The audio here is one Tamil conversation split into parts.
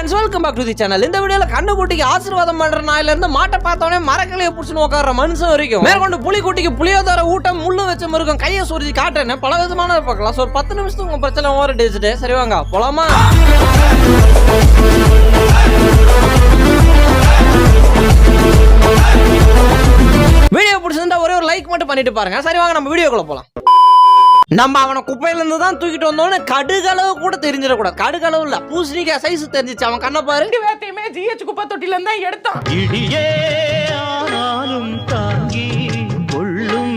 Friends welcome back to the channel இந்த வீடியோல கண்ணுக்குட்டிக்கு ஆசீர்வாதம் பண்ற நாயில இருந்து மாட்டை பார்த்தவனே மரக்கிளைய புடிச்சுன்னு உட்கார்ற மனுஷன் வரைக்கும். மேற்கொண்டு புலிக்குட்டிக்கு புளியோதர ஊட்டம் முள்ளு வச்ச மிருகம் கையை சுருதி காட்டுறேன்னு பல விதமான பார்க்கலாம். ஸோ ஒரு பத்து நிமிஷத்துக்கு உங்க பிரச்சனை ஓர டேச்சுட்டு சரி வாங்க போலாமா? வீடியோ பிடிச்சிருந்தா ஒரே ஒரு லைக் மட்டும் பண்ணிட்டு பாருங்க. சரி வாங்க நம்ம வீடியோக்குள்ள போலாம். நம்ம அவனை குப்பையில இருந்து தான் தூக்கிட்டு வந்தோன்னு கடுகளவு கூட தெரிஞ்சிடக்கூடாது. கடுகளவு இல்ல. பூசணிக்காய் சைஸ் தெரிஞ்சிச்சு. அவன் கண்ணை பாரு. ரெண்டு பேர்த்தையுமே ஜிஹெச் குப்பை தொட்டில இருந்தா எடுத்தான் இடியே ஆனாலும் தாங்கி கொள்ளும்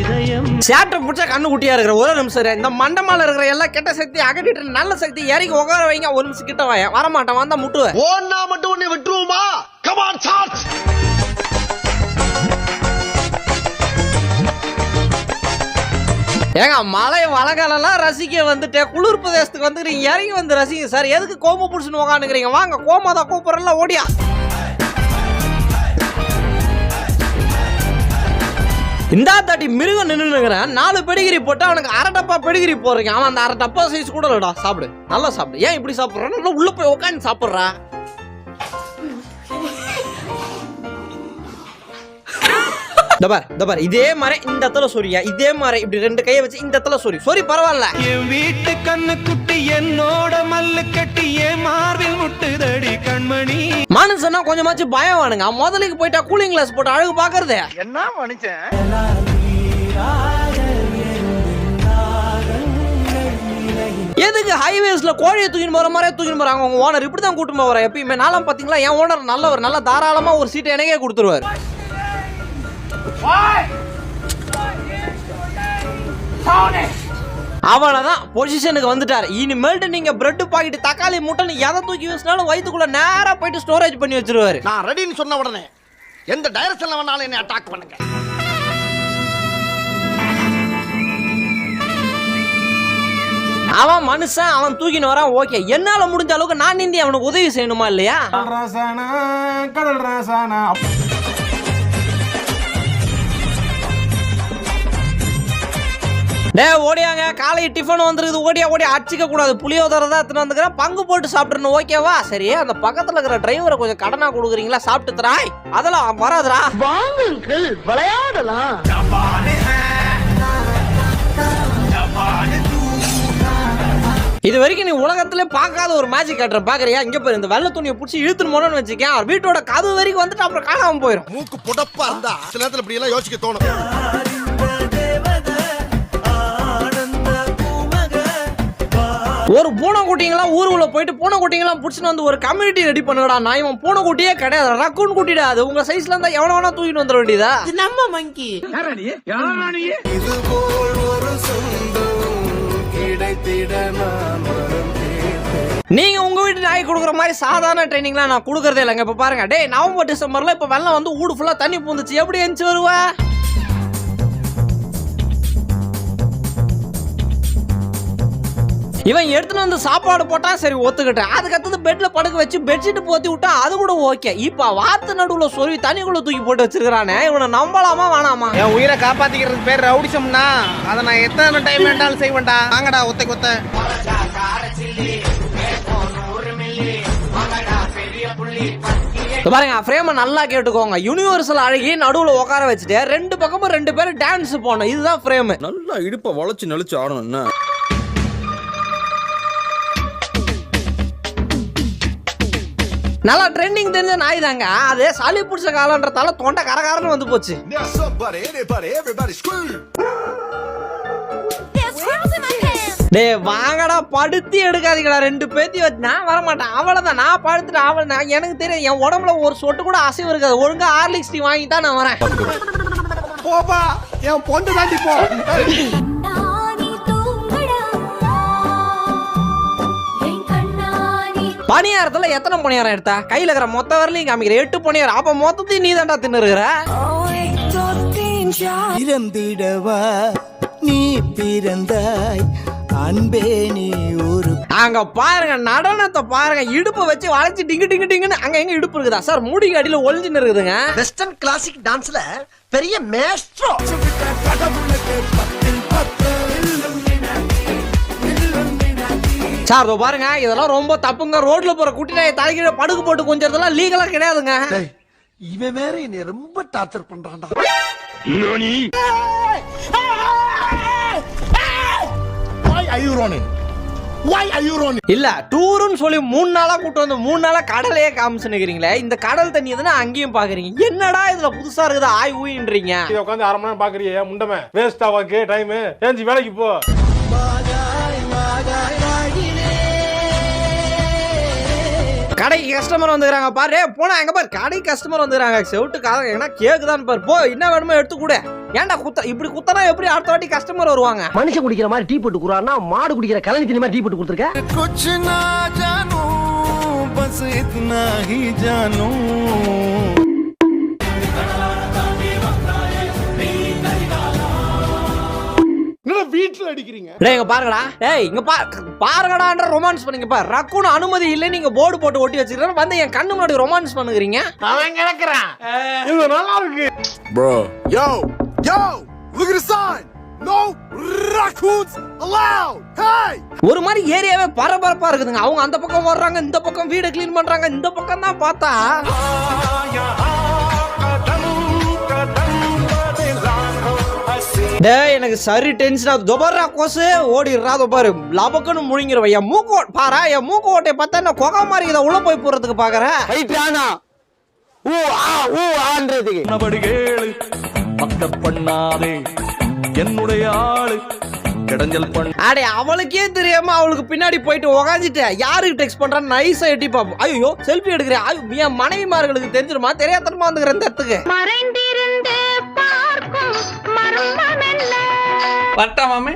இதயம். சேட்டை பிடிச்ச கண்ணு குட்டியா இருக்கிற ஒரு நிமிஷம் இரு. இந்த மண்டமால இருக்கிற எல்லா கெட்ட சக்தி அகற்றிட்டு நல்ல சக்தி இறக்கி உட்கார வைங்க. ஒரு நிமிஷம் கிட்ட வாய வரமாட்டான். வந்தா முட்டுவேன். ஓன்னா மட்டும் உன்னை விட்டுருவோமா? கமான் சார்ஜ் ஏங்க மலை வளகாலெல்லாம் ரசிக்க வந்துட்டு குளிர் பிரதேசத்துக்கு வந்துக்கிறீங்க இறங்கி வந்து ரசிங்க சார். எதுக்கு கோம புடிச்சுன்னு உக்காந்துக்கிறீங்க? வாங்க கோமா தான் கூப்பிட்றல ஓடியா. இந்தா தாட்டி மிருகம் நின்னுங்கிறேன் நாலு பெடிகிரி போட்டு அவனுக்கு அரை டப்பா பெடிகிரி போடுறீங்க. அவன் அந்த அரை டப்பா சைஸ் கூட இல்லடா சாப்பிடு. நல்லா சாப்பிடு. ஏன் இப்படி சாப்பிட்றான் நல்லா உள்ள போய் உட்காந்து சாப்பிட்றா. இந்த பார் இந்த பார். இதே மாதிரி இந்த இடத்துல சொரியா? இதே மாதிரி இப்படி ரெண்டு கையை வச்சு இந்த இடத்துல சொரி. சொரி பரவாயில்ல. என் வீட்டு கண்ணு குட்டி என்னோட மல்லு கட்டி என் மார்பில் முட்டுதடி கண்மணி. மனுஷனா கொஞ்சமாச்சும் பயம் வேணுங்க. முதலுக்கு போயிட்டா கூலிங் கிளாஸ் போட்டு அழகு பாக்குறது என்ன மனுஷன்? எதுக்கு ஹைவேஸ்ல கோழியை தூக்கின்னு போற மாதிரியே தூக்கின்னு போறாங்க? உங்க ஓனர் இப்படி தான் கூட்டு போவார் எப்பயுமே? நாளாம் பாத்தீங்களா? என் ஓனர் நல்ல ஒரு நல்ல தாராளமா ஒரு சீட்டை எனக்கே கொடுத்துருவாரு. அவ்வளவுதான் பொசிஷனுக்கு வந்துட்டார். இனிமேல்ட்டு நீங்க பிரெட் பாக்கெட் தக்காளி முட்டைன்னு எதை தூக்கி வச்சினாலும் வயித்துக்குள்ள நேரா போயிட்டு ஸ்டோரேஜ் பண்ணி வச்சிருவாரு. நான் ரெடின்னு சொன்ன உடனே எந்த டைரக்ஷன்ல வேணாலும் என்னை அட்டாக் பண்ணுங்க. அவன் மனுஷன் அவன் தூக்கின்னு வரான் ஓகே என்னால முடிஞ்ச அளவுக்கு நான் நீந்தி அவனுக்கு உதவி செய்யணுமா இல்லையா? ராசானா கடல் ராசானா. டே ஓடியாங்க. காலை டிஃபன் வந்துருக்குது. ஓடியா ஓடியா. அடிச்சிக்க கூடாது. புளியோதரை தான் எடுத்துன்னு வந்துக்கிறேன். பங்கு போட்டு சாப்பிட்றணும் ஓகேவா சரி அந்த பக்கத்துல இருக்கிற டிரைவரை கொஞ்சம் கடனா கொடுக்குறீங்களா? சாப்பிட்டு தராய் அதெல்லாம் வராதுடா. வாங்குங்கள் விளையாடலாம். இது வரைக்கும் நீ உலகத்துல பார்க்காத ஒரு மேஜிக் காட்டுற பாக்குறியா? இங்க போய் இந்த வெள்ளை துணியை பிடிச்சி இழுத்துன்னு போனோம்னு வச்சுக்கேன். அவர் வீட்டோட கதவு வரைக்கும் வந்துட்டு அப்புறம் காணாம போயிடும் மூக்கு புடப்பா இருந்தா சில நேரத்துல இப்படி எல்லாம் யோசிக்க தோணும். ஒரு பூனைக்குட்டிங்களாம் ஊருக்குள்ள போயிட்டு பூனைக்குட்டிங்களாம் பிடிச்சின்னு வந்து ஒரு கம்யூனிட்டி ரெடி பண்ணுடா நான் இவன் பூனைக்குட்டியே கிடையாது. ரக்குன் குட்டிடா அது உங்க சைஸ்ல இருந்தா எவன வேணா தூக்கிட்டு வந்துட வேண்டியதா? நம்ம மங்கி நீங்க உங்க வீட்டு நாய் கொடுக்குற மாதிரி சாதாரண ட்ரைனிங்லாம் நான் கொடுக்கறதே இல்லைங்க. இப்ப பாருங்க. டேய் நவம்பர் டிசம்பர்ல இப்ப வெள்ளம் வந்து ஊடு ஃபுல்லா தண்ணி பூந்துச்சு. எப்படி எந்திச்சு வருவ? இவன் எடுத்துன்னு வந்து சாப்பாடு போட்டா சரி ஒத்துக்கிட்டேன். அதுக்கு அடுத்தது பெட்ல படுக்க வச்சு பெட்ஷீட் போத்தி விட்டா அது கூட ஓகே இப்ப வாத்து நடுவுல சொருவி தண்ணிக்குள்ள தூக்கி போட்டு வச்சிருக்கானே இவனை நம்பலாமா வேணாமா? என் உயிரை காப்பாத்திக்கிறதுக்கு பேர் ரவுடிசம்னா அதை நான் எத்தனை டைம் வேண்டாலும் செய்வேன்டா. வாங்கடா ஒத்த கொத்த. பாருங்க ஃப்ரேமை நல்லா கேட்டுக்கோங்க. யூனிவர்சல் அழகி நடுவுல உட்கார வச்சுட்டு ரெண்டு பக்கமும் ரெண்டு பேரும் டான்ஸ் போடணும். இதுதான் ஃப்ரேம் நல்லா இடுப்பை வளைச்சு நெளிச்சு ஆடணும் என்ன? நல்லா ட்ரெண்டிங் தெரிஞ்ச நாய் தாங்க. அது சளி பிடிச்ச காலன்றதால தொண்டை கரகாரன்னு வந்து போச்சு. டேய் வாங்கடா படுத்தி எடுக்காதீங்கடா ரெண்டு பேத்தி வச்சு. நான் வரமாட்டேன். அவ்வளவுதான். நான் படுத்துட்டு அவள் நான் எனக்கு தெரியும் என் உடம்புல ஒரு சொட்டு கூட அசைவு இருக்காது. ஒழுங்கா ஹார்லிக்ஸ் டீ வாங்கி தான் நான் வரேன். போப்பா என் பொண்ணு தாண்டி பணியாரத்துல எத்தனை பணியாரம் எடுத்தா? கையில இருக்கிற மொத்த வரலையும் காமிக்கிற. எட்டு பணியாரம். அப்ப மொத்தத்தையும் நீ தான்டா தின்னுருக்கிற? பிறந்திடவா நீ பிறந்தாய். அன்பே நீ ஒரு அங்க பாருங்க நடனத்தை பாருங்க. இடுப்பை வச்சு வளைச்சு டிங்கு டிங்கு டிங்குன்னு அங்க எங்க இடுப்பு இருக்குதா? சார் முடிக்கு அடியில ஒளிஞ்சுன்னு இருக்குதுங்க. வெஸ்டர்ன் கிளாசிக் டான்ஸ்ல பெரிய மேஸ்ட்ரோ சார் இதோ பாருங்க இதெல்லாம் ரொம்ப தப்புங்க. ரோட்ல போற குட்டி நாயை தலைக்கீழ படுக்கு போட்டு கொஞ்சதெல்லாம் லீகலா கிடையாதுங்க. இவன் வேற என்னை ரொம்ப டார்ச்சர் பண்றான்டா. Why are you running? Why are you running? இல்ல டூருன்னு சொல்லி மூணு நாளா கூட்டு வந்து மூணு நாளா கடலையே காமிச்சுனுக்கிறீங்களே இந்த கடல் தண்ணி எதுனா அங்கேயும் பாக்குறீங்க. என்னடா இதுல புதுசா இருக்குது ஆய் ஊயின்றீங்க? இதை உட்காந்து அரை மணி நேரம் பாக்குறியே முண்டமே வேஸ்ட் ஆவாக்கு டைம் ஏஞ்சி வேலைக்கு போ. கடைக்கு கஸ்டமர் வந்துக்கிறாங்க பாரு. போனா எங்க பாரு. கடை கஸ்டமர் வந்துக்கிறாங்க. செவிட்டு காதம் ஏன்னா கேக்குதான் பாரு. போ என்ன வேணுமோ எடுத்து கூட. ஏன்டா குத்த இப்படி குத்தனா எப்படி அடுத்த வாட்டி கஸ்டமர் வருவாங்க? மனுஷன் குடிக்கிற மாதிரி டீ போட்டு குறான்னா மாடு குடிக்கிற கலனி தண்ணி மாதிரி டீ போட்டு கொடுத்துருக்கேன் குச் நா ஜானூ பஸ் இத்னா ஹி ஜானூ வீட்டுல அடிக்கிறீங்க டேய் இங்க பாருங்கடா ஏய் இங்க பா பாருங்கடான்ற ரொமான்ஸ் பண்ணுங்க பாரு ரக்குன்னு அனுமதி இல்லை நீங்க போர்டு போட்டு ஒட்டி வச்சிருக்கீங்க வந்து என் கண்ணு முன்னாடி ரொமான்ஸ் பண்ணுகிறீங்க அவன் கிடக்குறான் இது நல்லா இருக்கு Bro. Yo, yo, look at the sign. No raccoons allowed. Hey! ஒரு மாதிரி ஏரியாவே பரபரப்பா இருக்குதுங்க அவங்க அந்த பக்கம் வர்றாங்க இந்த பக்கம் வீடு க்ளீன் பண்றாங்க இந்த பக்கம் தான் பார்த்தா டேய் எனக்கு சரி டென்ஷன் ஆகுது தொபர்ரா கோசு. ஓடிடுறா பாரு. லபக்குன்னு முழுங்கிருவேன். என் மூக்கு ஓ- பாரா என் மூக்கு ஓட்டையை பார்த்தா என்ன கொகை மாதிரி இதை உள்ள போய் போறதுக்கு பாக்குறேன் ரைட்டானா ஊ ஆ ஊ ஆன்றதுக்கு நபடி கேளு பக்க பண்ணாதே. என்னுடைய ஆளு கிடைஞ்சல் பண்ண. அடே அவளுக்கே தெரியாம அவளுக்கு பின்னாடி போயிட்டு உக்காந்துட்டு யாருக்கு டெக்ஸ்ட் பண்றான்னு நைஸா எட்டி பாப்போம். ஐயோ செல்ஃபி எடுக்கிறேன். ஐயோ, என் மனைவிமார்களுக்கு தெரிஞ்சிருமா? தெரியாதனமா வந்துக்கிறேன் இந்த இடத்துக்கு. மறைந்திருந்து பார்க்கும் மர்மம் என்ன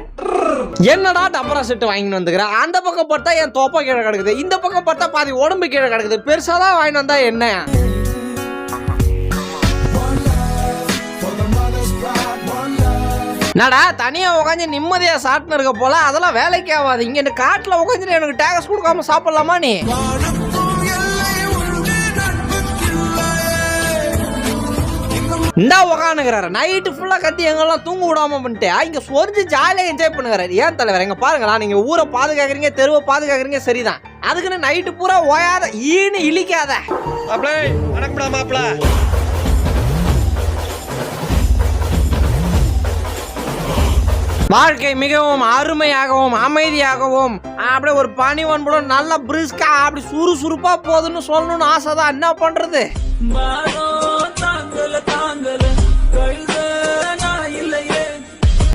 என்னடா டப்பரா செட்டு வாங்கிட்டு வந்துக்கிறேன் அந்த பக்கம் பார்த்தா என் தோப்பா கீழே கிடக்குது. இந்த பக்கம் பார்த்தா பாதி உடம்பு கீழே கிடக்குது. பெருசா தான் வாங்கிட்டு வந்தா என்ன? என்னடா தனியா உட்காந்து நிம்மதியா சாப்பிட்டு இருக்க போல? அதெல்லாம் வேலைக்கு ஆகாது இங்க இந்த காட்டுல உட்காந்து எனக்கு டேக்ஸ் கொடுக்காம சாப்பிடலாமா நீ? இந்தா உக்காந்துக்கிறாரு. நைட்டு ஃபுல்லா கத்தி எங்கெல்லாம் தூங்க விடாம பண்ணிட்டு. இங்க சொரிஞ்சு ஜாலியா என்ஜாய் பண்ணுகிறாரு. ஏன் தலைவர் எங்க பாருங்களா நீங்க ஊரை பாதுகாக்கிறீங்க தெருவை பாதுகாக்கிறீங்க சரிதான். அதுக்குன்னு நைட்டு பூரா ஓயாத ஈனு இழிக்காத. வாழ்க்கை மிகவும் அருமையாகவும் அமைதியாகவும் அப்படியே ஒரு பனிவன்புடன் நல்ல பிரிஸ்கா அப்படி சுறுசுறுப்பா போகுதுன்னு சொல்லணும்னு ஆசை தான் என்ன பண்றது?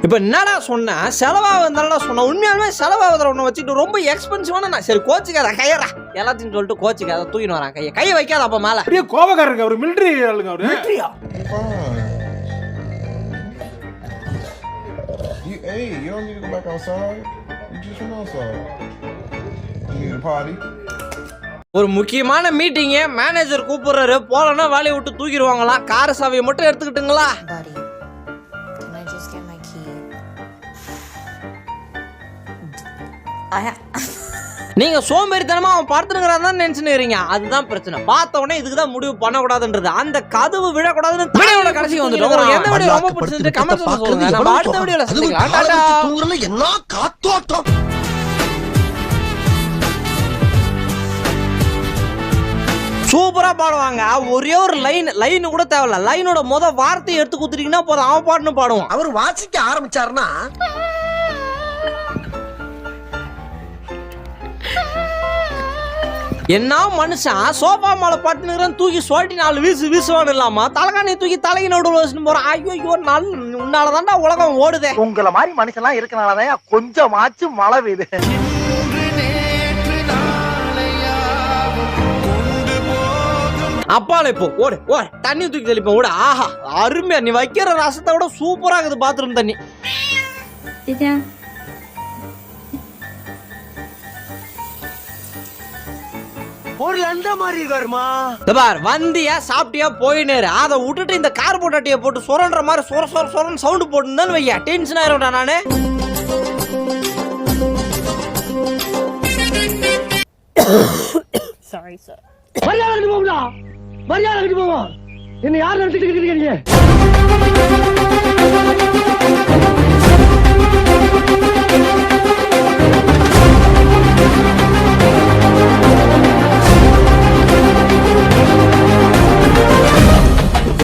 இப்ப என்னடா சொன்ன? செலவாகுது தானடா சொன்ன. உண்மையாலுமே செலவாகுதுல ஒன்று வச்சுக்கிட்டு ரொம்ப எக்ஸ்பென்சிவான நான். சரி கோச்சிக்காத கையறா. எல்லாத்தையும் சொல்லிட்டு கோச்சிக்காத தூக்கின்னு வரான் கையை. கையை வைக்காத அப்ப மேல. அப்படியே கோபக்காரருக்கு அவரு. மிலிட்டரி ஆளுங்க அவரு. You, hey, you don't need to go back outside. You just went outside. You need a potty. ஒரு முக்கியமான மீட்டிங்கு மேனேஜர் கூப்பிடுறாரு. போலன்னா வேலையை விட்டு தூக்கிடுவாங்களாம் கார் சாவியை மட்டும் எடுத்துக்கிட்டுங்களா? Buddy, can I just get my key? I ha- நீங்க சோம்பேறித்தனமா அவன் பார்த்துனுங்கிறான் தான் நினைச்சுனுறீங்க அதுதான் பிரச்சனை. பார்த்த உடனே இதுக்கு தான் முடிவு பண்ணக்கூடாதுன்றது. அந்த கதவு விழக்கூடாதுன்னு வீடியோட கடைசி வந்துட்டோம். உங்களுக்கு எந்த வீடியோ ரொம்ப பிடிச்சிருக்கு கமெண்ட் சொல்லுங்க. நம்ம அடுத்த வீடியோல சந்திக்கலாம். டாடா. என்ன காத்தோட்டம்? சூப்பரா பாடுவாங்க. ஒரே ஒரு லைன் லைன் கூட தேவையில்ல. லைனோட முத வார்த்தையை எடுத்து குத்துட்டீங்கன்னா போதும். அவன் பாட்டுன்னு பாடுவான். அவர் வாசிக்க ஆரம்பிச்சாருன்னா? என்ன மனுஷன்? சோஃபா மேல பட்டுனுங்கிறான் தூக்கி சோட்டி நாலு வீசு வீசுவான்னு இல்லாம தலைகாணி தூக்கி நடுவில் வச்சுன்னு போறான். ஐயோ ஐயோ நல் உன்னாலதான்டா உலகம் ஓடுதே. உங்கள மாதிரி மனுஷன்லாம் இருக்கனாலதான் கொஞ்சமாச்சும் மழை பெய்யுது. அப்பால இப்போ ஓடு ஓடு. தண்ணி தூக்கி தெளிப்போம் ஓடு. ஆஹா அருமையா நீ வைக்கிற ரசத்தை விட சூப்பரா இருக்குது பாத்ரூம் தண்ணி. ஒரு லண்ட மாதிரி இருக்காருமா பார் வந்தியா சாப்பிட்டியா போயினேரு அதை விட்டுட்டு இந்த கார் போட்டாட்டியை போட்டு சுரன்ற மாதிரி சொர சொர சொரன்னு சவுண்டு போட்டுன்னு வையா. டென்ஷன் ஆயிரும்டா நானு. கட்டி போகுதா மரியாதை கட்டி போவோம் என்ன யார் நடத்திட்டு இருக்கீங்க